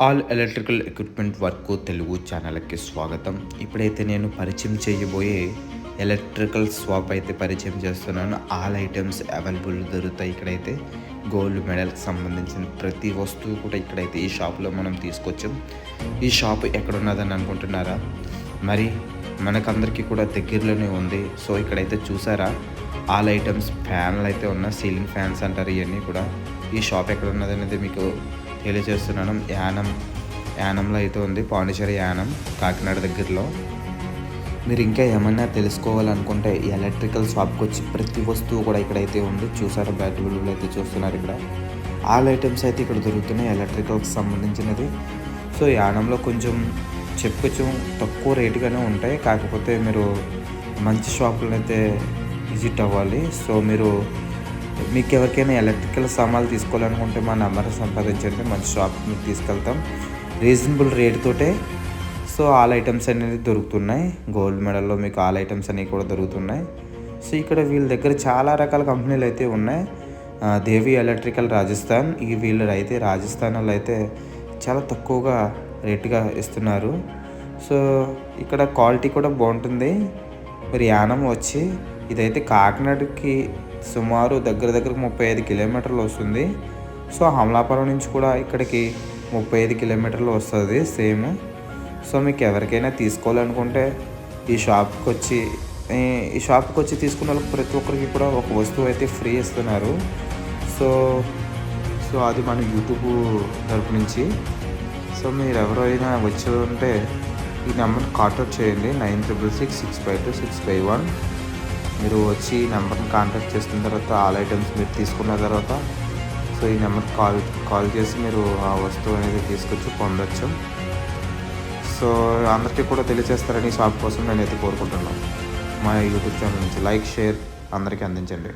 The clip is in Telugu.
All electrical equipment work Telugu ఛానల్కి స్వాగతం ఇప్పుడైతే నేను పరిచయం చేయబోయే ఎలక్ట్రికల్ స్వాప్ అయితే పరిచయం చేస్తున్నాను ఆల్ ఐటమ్స్ అవైలబుల్ దొరుకుతాయి ఇక్కడైతే గోల్డ్ మెడల్కి సంబంధించిన ప్రతి వస్తువు కూడా ఇక్కడైతే ఈ షాప్లో మనం తీసుకొచ్చాం ఈ షాప్ ఎక్కడ ఉన్నదని అనుకుంటున్నారా మరి మనకందరికీ కూడా దగ్గరలోనే ఉంది సో ఇక్కడైతే చూసారా ఆల్ ఐటమ్స్ ఫ్యాన్లు అయితే ఉన్న సీలింగ్ ఫ్యాన్స్ అంటారు ఇవన్నీ కూడా ఈ షాప్ ఎక్కడ ఉన్నది అనేది మీకు తెలియజేస్తున్నాను. యానం యానంలో అయితే ఉంది. పాండిచేరి యానం కాకినాడ దగ్గరలో. మీరు ఇంకా ఏమన్నా తెలుసుకోవాలనుకుంటే ఈ ఎలక్ట్రికల్ షాప్కి వచ్చి ప్రతి వస్తువు కూడా ఇక్కడైతే ఉంది. చూసారా బ్యాక్ బిల్లులు అయితే చూస్తున్నారు ఇక్కడ. ఆల్ ఐటమ్స్ అయితే ఇక్కడ దొరుకుతున్నాయి ఎలక్ట్రికల్కి సంబంధించినది. సో యానంలో కొంచెం చెప్పుకొచ్చు తక్కువ రేటుగానే ఉంటాయి. కాకపోతే మీరు మంచి షాపులను అయితే విజిట్ అవ్వాలి. సో మీరు మీకు ఎవరికైనా ఎలక్ట్రికల్ సామాన్లు తీసుకోవాలనుకుంటే మా నెంబర్ సంపాదించండి మంచి షాప్ మీకు తీసుకెళ్తాం. రీజనబుల్ రేట్తోటే సో ఆల్ ఐటమ్స్ అనేది దొరుకుతున్నాయి. గోల్డ్ మెడల్లో మీకు ఆల్ ఐటమ్స్ అనేవి కూడా దొరుకుతున్నాయి. సో ఇక్కడ వీళ్ళ దగ్గర చాలా రకాల కంపెనీలు అయితే ఉన్నాయి. దేవి ఎలక్ట్రికల్ రాజస్థాన్. ఈ వీళ్ళు అయితే రాజస్థాన్ వాళ్ళు అయితే చాలా తక్కువగా రేటుగా ఇస్తున్నారు. సో ఇక్కడ క్వాలిటీ కూడా బాగుంటుంది. మరి యానం వచ్చి ఇదైతే కాకినాడకి సుమారు దగ్గర దగ్గర ముప్పై ఐదు కిలోమీటర్లు వస్తుంది. సో అమలాపురం నుంచి కూడా ఇక్కడికి ముప్పై ఐదు కిలోమీటర్లు వస్తుంది సేమ్. సో మీకు ఎవరికైనా తీసుకోవాలనుకుంటే ఈ షాప్కి వచ్చి ఈ- షాప్కి వచ్చి తీసుకున్న వాళ్ళకి ప్రతి ఒక్కరికి కూడా ఒక వస్తువు అయితే ఫ్రీ ఇస్తున్నారు. సో సో అది మన యూట్యూబ్ తరపు నుంచి. సో మీరు ఎవరైనా వచ్చి ఉంటే ఈ నెంబర్ కాంటాక్ట్ చేయండి. Nine triple six six five two six five one. మీరు వచ్చి ఈ నెంబర్ని కాంటాక్ట్ చేసిన తర్వాత ఆల్ ఐటమ్స్ మీరు తీసుకున్న తర్వాత సో ఈ నెంబర్కి కాల్ కాల్ చేసి మీరు ఆ వస్తువు అనేది తీసుకొచ్చి పొందొచ్చు. సో అందరికీ కూడా తెలియజేస్తారని షాప్ కోసం నేనైతే కోరుకుంటున్నాను. మా యూట్యూబ్ ఛానల్ నుంచి లైక్ షేర్ అందరికీ అందించండి.